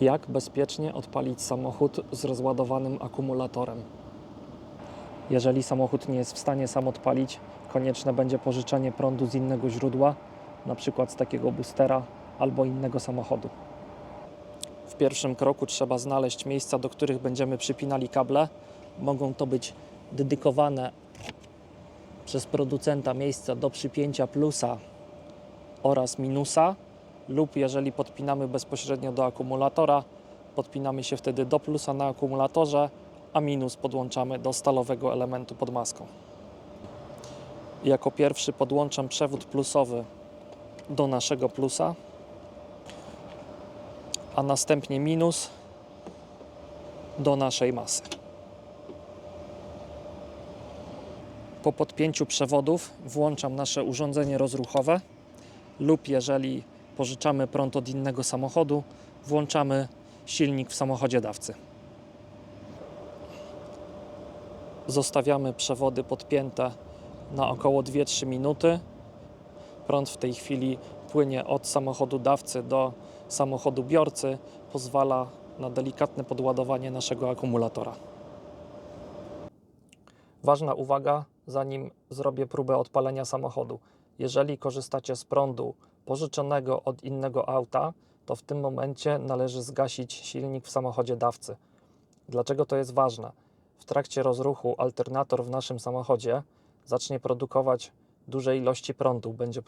Jak bezpiecznie odpalić samochód z rozładowanym akumulatorem? Jeżeli samochód nie jest w stanie sam odpalić, konieczne będzie pożyczenie prądu z innego źródła, przykład z takiego boostera albo innego samochodu. W pierwszym kroku trzeba znaleźć miejsca, do których będziemy przypinali kable. Mogą to być dedykowane przez producenta miejsca do przypięcia plusa oraz minusa, lub jeżeli podpinamy bezpośrednio do akumulatora, podpinamy się wtedy do plusa na akumulatorze, a minus podłączamy do stalowego elementu pod maską. Jako pierwszy podłączam przewód plusowy do naszego plusa, a następnie minus do naszej masy. Po podpięciu przewodów włączam nasze urządzenie rozruchowe lub jeżeli pożyczamy prąd od innego samochodu, włączamy silnik w samochodzie dawcy. Zostawiamy przewody podpięte na około 2-3 minuty. Prąd w tej chwili płynie od samochodu dawcy do samochodu biorcy, pozwala na delikatne podładowanie naszego akumulatora. Ważna uwaga, zanim zrobię próbę odpalenia samochodu. Jeżeli korzystacie z prądu pożyczonego od innego auta, to w tym momencie należy zgasić silnik w samochodzie dawcy. Dlaczego to jest ważne? W trakcie rozruchu alternator w naszym samochodzie zacznie produkować duże ilości prądu, będzie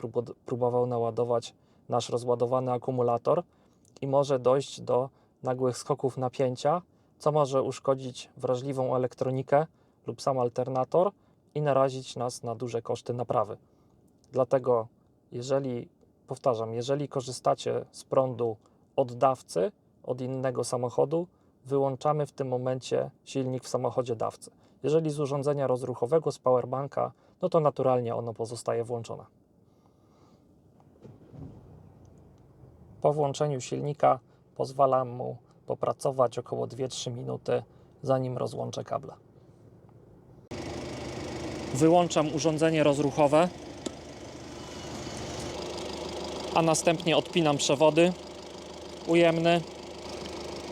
próbował naładować nasz rozładowany akumulator i może dojść do nagłych skoków napięcia, co może uszkodzić wrażliwą elektronikę lub sam alternator i narazić nas na duże koszty naprawy. Dlatego, jeżeli, powtarzam, jeżeli korzystacie z prądu od dawcy, od innego samochodu, wyłączamy w tym momencie silnik w samochodzie dawcy. Jeżeli z urządzenia rozruchowego, z powerbanka, no to naturalnie ono pozostaje włączone. Po włączeniu silnika pozwalam mu popracować około 2-3 minuty, zanim rozłączę kable. Wyłączam urządzenie rozruchowe, a następnie odpinam przewody, ujemny,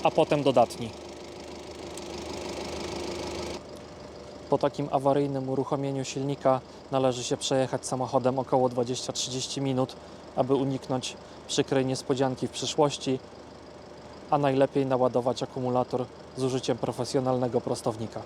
a potem dodatni. Po takim awaryjnym uruchomieniu silnika należy się przejechać samochodem około 20-30 minut, aby uniknąć przykrej niespodzianki w przyszłości, a najlepiej naładować akumulator z użyciem profesjonalnego prostownika.